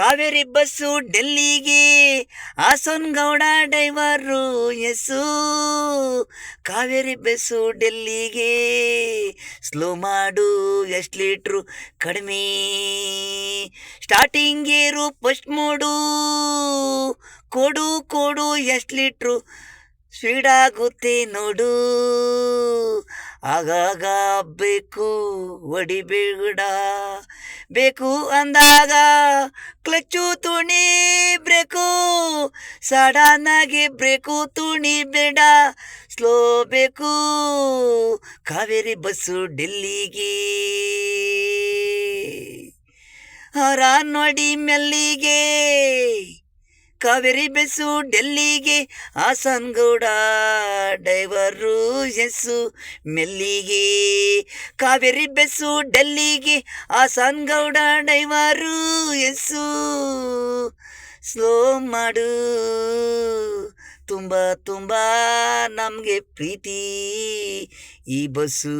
Kaveri bus ಡೆಲ್ಲಿಗೆ. Hasanagowda driver yes. Kaveri bus ಡೆಲ್ಲಿಗೆ. Slow ಮಾಡು, ಎಷ್ಟು ಲೀಟ್ರು ಕಡಿಮೆ. ಸ್ಟಾರ್ಟಿಂಗ್ ಏರು ಫಸ್ಟ್ ಮೂಡು. ಕೊಡು ಕೊಡು, ಎಷ್ಟು ಲೀಟ್ರು ಸ್ಪೀಡ್ ಆಗುತ್ತೆ ನೋಡು. ಆಗಾಗ ಬೇಕು ಹೊಡಿಬೇಡ ಬೇಕು ಅಂದಾಗ ಕ್ಲಚ್ಚು ತುಣಿ ಬ್ರೇಕು. ಸಡನ್ನಾಗಿ ಬ್ರೇಕು ತುಣಿ ಬೇಡ. ಸ್ಲೋ ಬೇಕು ಕಾವೇರಿ ಬಸ್ಸು ಡೆಲ್ಲಿಗೆ. ಹೊರ ನೋಡಿ ಮೆಲ್ಲಿಗೆ. ಕಾವೇರಿ ಬಸ್ಸು ಡೆಲ್ಲಿಗೆ ಹಾಸನಗೌಡ ಡೈವರು ಎಸ್ಸು ಮೆಲ್ಲಿಗೆ. ಕಾವೇರಿ ಬೆಸು ಡೆಲ್ಲಿಗೆ ಹಾಸನಗೌಡ ಡೈವರು ಎಸ್ಸು ಸ್ಲೋ ಮಾಡು, ತುಂಬ ತುಂಬ ನಮಗೆ ಪ್ರೀತಿ ಈ ಬಸ್ಸು.